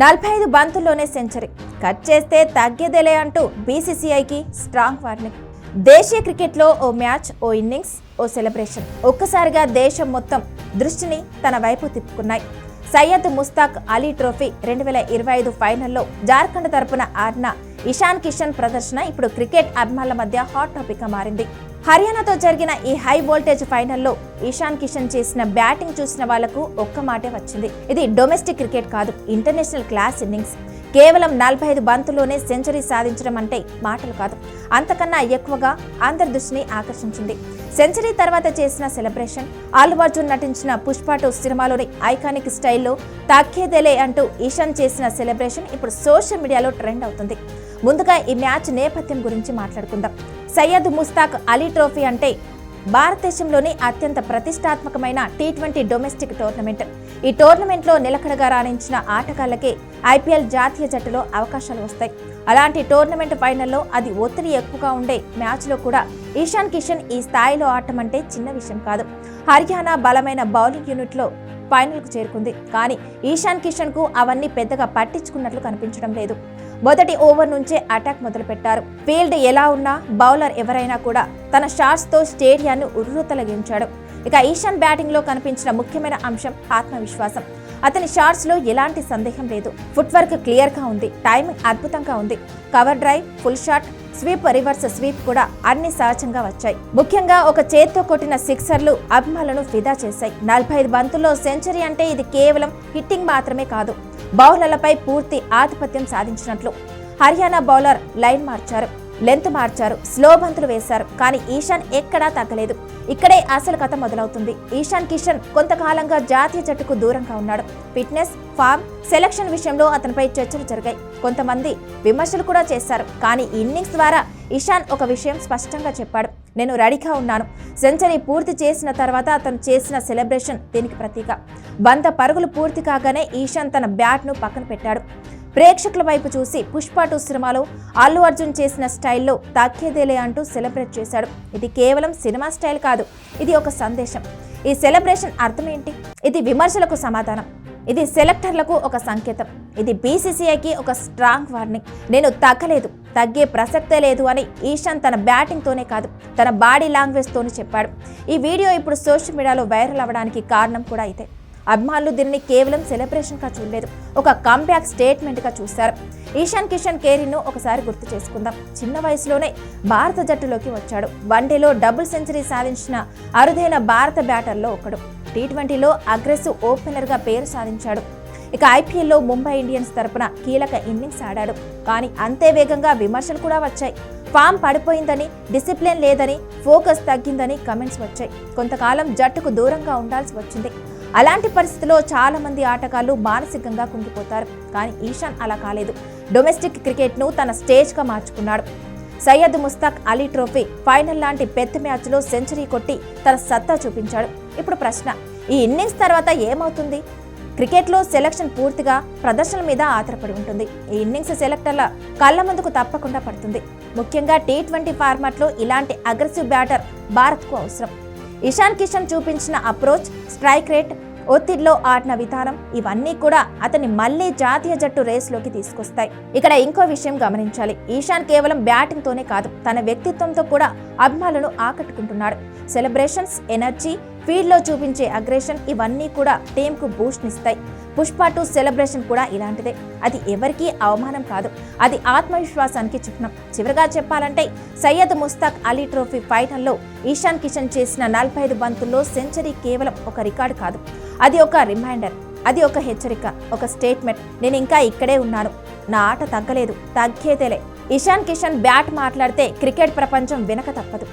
నలభై ఐదు బంతుల్లోనే century. Cut చేస్తే తగ్గేదేలే అంటూ బీసీసీఐకి స్ట్రాంగ్ వార్నింగ్. దేశీయ క్రికెట్లో ఓ మ్యాచ్ ఓ ఇన్నింగ్స్ ఓ సెలబ్రేషన్. ఒక్కసారిగా దేశం మొత్తం దృష్టిని తన వైపు తిప్పుకున్నాయి. సయ్యద్ ముస్తాక్ అలీ ట్రోఫీ రెండు వేల ఇరవై ఐదు ఫైనల్లో జార్ఖండ్ తరపున ఆడిన ఇషాన్ కిషన్ ప్రదర్శన ఇప్పుడు క్రికెట్ అభిమానుల మధ్య హాట్ టాపిక్గా మారింది. హర్యానాతో జరిగిన ఈ హై వోల్టేజ్ ఫైనల్లో ఈశాన్ కిషన్ చేసిన బ్యాటింగ్ చూసిన వాళ్ళకు ఒక్క మాటే వచ్చింది. ఇది డొమెస్టిక్ క్రికెట్ కాదు ఇంటర్నేషనల్ క్లాస్ ఇన్నింగ్స్. కేవలం నలభై ఐదు బంతుల్లోనే సెంచరీ సాధించడం అంటే మాటలు కాదు. అంతకన్నా ఎక్కువగా అందరి దృష్టిని ఆకర్షించింది. సెంచరీ తర్వాత చేసిన సెలబ్రేషన్ అల్లు అర్జున్ నటించిన పుష్పాటు సినిమాలోని ఐకానిక్ స్టైల్లో తాకేదేలే అంటూ ఈశాన్ చేసిన సెలబ్రేషన్ ఇప్పుడు సోషల్ మీడియాలో ట్రెండ్ అవుతుంది. ముందుగా ఈ మ్యాచ్ నేపథ్యం గురించి మాట్లాడుకుందాం. సయ్యద్ ముస్తాక్ అలీ ట్రోఫీ అంటే భారతదేశంలోని అత్యంత ప్రతిష్టాత్మకమైన టీ ట్వంటీ డొమెస్టిక్ టోర్నమెంట్. ఈ టోర్నమెంట్లో నిలకడగా రాణించిన ఆటగాళ్ళకే ఐపీఎల్ జాతీయ జట్టులో అవకాశాలు వస్తాయి. అలాంటి టోర్నమెంట్ ఫైనల్లో అది ఒత్తిడి ఎక్కువగా ఉండే మ్యాచ్లో కూడా ఈశాన్ కిషన్ ఈ స్థాయిలో ఆడటం అంటే చిన్న విషయం కాదు. హర్యానా బలమైన బౌలింగ్ యూనిట్లో ఫైనల్కు చేరుకుంది. కానీ ఈశాన్ కిషన్కు అవన్నీ పెద్దగా పట్టించుకున్నట్లు కనిపించడం లేదు. మొదటి ఓవర్ నుంచే అటాక్ మొదలుపెట్టారు. ఫీల్డ్ ఎలా ఉన్నా బౌలర్ ఎవరైనా కూడా తన షాట్స్తో స్టేడియాన్ని స్టేడియాన్ని ఉర్రూతలగించాడు ఇక ఈశాన్ బ్యాటింగ్లో కనిపించిన ముఖ్యమైన అంశం ఆత్మవిశ్వాసం. అతని షాట్స్లో ఎలాంటి సందేహం లేదు. ఫుట్ వర్క్ క్లియర్గా ఉంది. టైమింగ్ అద్భుతంగా ఉంది. Cover drive pull shot sweep reverse sweep కూడా అన్ని సహజంగా వచ్చాయి. ముఖ్యంగా ఒక చేత్తో కొట్టిన సిక్సర్లు అభిమానులను ఫిదా చేశాయి. నలభై ఐదు బంతుల్లో సెంచరీ అంటే ఇది కేవలం హిట్టింగ్ మాత్రమే కాదు. బౌలర్లపై పూర్తి ఆధిపత్యం సాధించినట్లు హర్యానా బౌలర్ లైన్ మార్చారు. లెంత్ మార్చారు స్లో బంతులు వేశారు కానీ ఈశాన్ ఎక్కడా తగ్గలేదు. ఇక్కడే అసలు కథ మొదలవుతుంది. ఈశాన్ కిషన్ కొంతకాలంగా జాతీయ జట్టుకు దూరంగా ఉన్నాడు. ఫిట్నెస్ ఫామ్ సెలక్షన్ విషయంలో అతనిపై చర్చలు జరిగాయి. కొంతమంది విమర్శలు కూడా చేశారు కానీ ఇన్నింగ్స్ ద్వారా ఇషాన్ ఒక విషయం స్పష్టంగా చెప్పాడు. నేను రెడీగా ఉన్నాను. సెంచరీ పూర్తి చేసిన తర్వాత అతను చేసిన సెలబ్రేషన్ దీనికి ప్రతీక. బంత పరుగులు పూర్తి కాగానే ఈశాన్ తన బ్యాట్ను పక్కన పెట్టాడు. ప్రేక్షకుల వైపు చూసి పుష్ప టూ సినిమాలో అల్లు అర్జున్ చేసిన స్టైల్లో తక్కేదేలే అంటూ సెలబ్రేట్ చేశాడు. ఇది కేవలం సినిమా స్టైల్ కాదు ఇది ఒక సందేశం. ఈ సెలబ్రేషన్ అర్థం ఏంటి ఇది విమర్శలకు సమాధానం. ఇది సెలెక్టర్లకు ఒక సంకేతం. ఇది బీసీసీఐకి ఒక స్ట్రాంగ్ వార్నింగ్. నేను తగ్గలేదు తగ్గే ప్రసక్తే లేదు అని ఈశాన్ తన బ్యాటింగ్తోనే కాదు తన బాడీ లాంగ్వేజ్తోనే చెప్పాడు. ఈ వీడియో ఇప్పుడు సోషల్ మీడియాలో వైరల్ అవ్వడానికి కారణం కూడా ఇదే. అభిమానులు దీనిని కేవలం సెలబ్రేషన్గా చూడలేదు. ఒక కంబ్యాక్ స్టేట్మెంట్గా చూశారు. ఈశాన్ కిషన్ కేరీను ఒకసారి గుర్తు చేసుకుందాం. చిన్న వయసులోనే భారత జట్టులోకి వచ్చాడు. వన్డేలో డబుల్ సెంచరీ సాధించిన అరుదైన భారత బ్యాటర్లో ఒకడు. టీ ట్వంటీలో అగ్రెసివ్ ఓపెనర్గా పేరు సాధించాడు. ఇక ఐపీఎల్లో ముంబై ఇండియన్స్ తరపున కీలక ఇన్నింగ్స్ ఆడాడు. కానీ అంతే వేగంగా విమర్శలు కూడా వచ్చాయి. ఫామ్ పడిపోయిందని డిసిప్లిన్ లేదని ఫోకస్ తగ్గిందని కమెంట్స్ వచ్చాయి. కొంతకాలం జట్టుకు దూరంగా ఉండాల్సి వచ్చింది. అలాంటి పరిస్థితిలో చాలా మంది ఆటగాళ్ళు మానసికంగా కుంగిపోతారు. కానీ ఈశాన్ అలా కాలేదు. డొమెస్టిక్ క్రికెట్ను తన స్టేజ్గా మార్చుకున్నాడు. సయ్యద్ ముస్తాక్ అలీ ట్రోఫీ ఫైనల్ లాంటి పెద్ద మ్యాచ్లో సెంచరీ కొట్టి తన సత్తా చూపించాడు. ఇప్పుడు ప్రశ్న ఈ ఇన్నింగ్స్ తర్వాత ఏమవుతుంది? క్రికెట్లో సెలక్షన్ పూర్తిగా ప్రదర్శనల మీద ఆధారపడి ఉంటుంది. ఈ ఇన్నింగ్స్ సెలెక్టర్ల కళ్ళ ముందుకు తప్పకుండా పడుతుంది. ముఖ్యంగా టీ ట్వంటీ ఫార్మాట్లో ఇలాంటి అగ్రెసివ్ బ్యాటర్ భారత్కు అవసరం. ఇషాన్ కిషన్ చూపించిన అప్రోచ్ స్ట్రైక్ రేట్ ఒత్తిడిలో ఆడిన విధానం ఇవన్నీ కూడా అతన్ని మళ్ళీ జాతీయ జట్టు రేస్లోకి తీసుకొస్తాయి. ఇక్కడ ఇంకో విషయం గమనించాలి. ఈశాన్ కేవలం బ్యాటింగ్తోనే కాదు తన వ్యక్తిత్వంతో కూడా అభిమానులను ఆకట్టుకుంటున్నాడు. సెలబ్రేషన్స్ ఎనర్జీ ఫీల్డ్లో చూపించే అగ్రెషన్ ఇవన్నీ కూడా టీంకు బూస్ట్ ఇస్తాయి. పుష్ప టూ సెలబ్రేషన్ కూడా ఇలాంటిదే. అది ఎవరికీ అవమానం కాదు. అది ఆత్మవిశ్వాసానికి చిహ్నం. చివరిగా చెప్పాలంటే సయ్యద్ ముస్తాక్ అలీ ట్రోఫీ ఫైనల్లో ఈశాన్ కిషన్ చేసిన నలభై ఐదు బంతుల్లో సెంచరీ కేవలం ఒక రికార్డు కాదు. అది ఒక రిమైండర్ అది ఒక హెచ్చరిక ఒక స్టేట్మెంట్ నేను ఇంకా ఇక్కడే ఉన్నాను. నా ఆట తగ్గలేదు తగ్గేదేలే. ఇషాన్ కిషన్ బ్యాట్ మాట్లాడితే క్రికెట్ ప్రపంచం వెనక తప్పదు.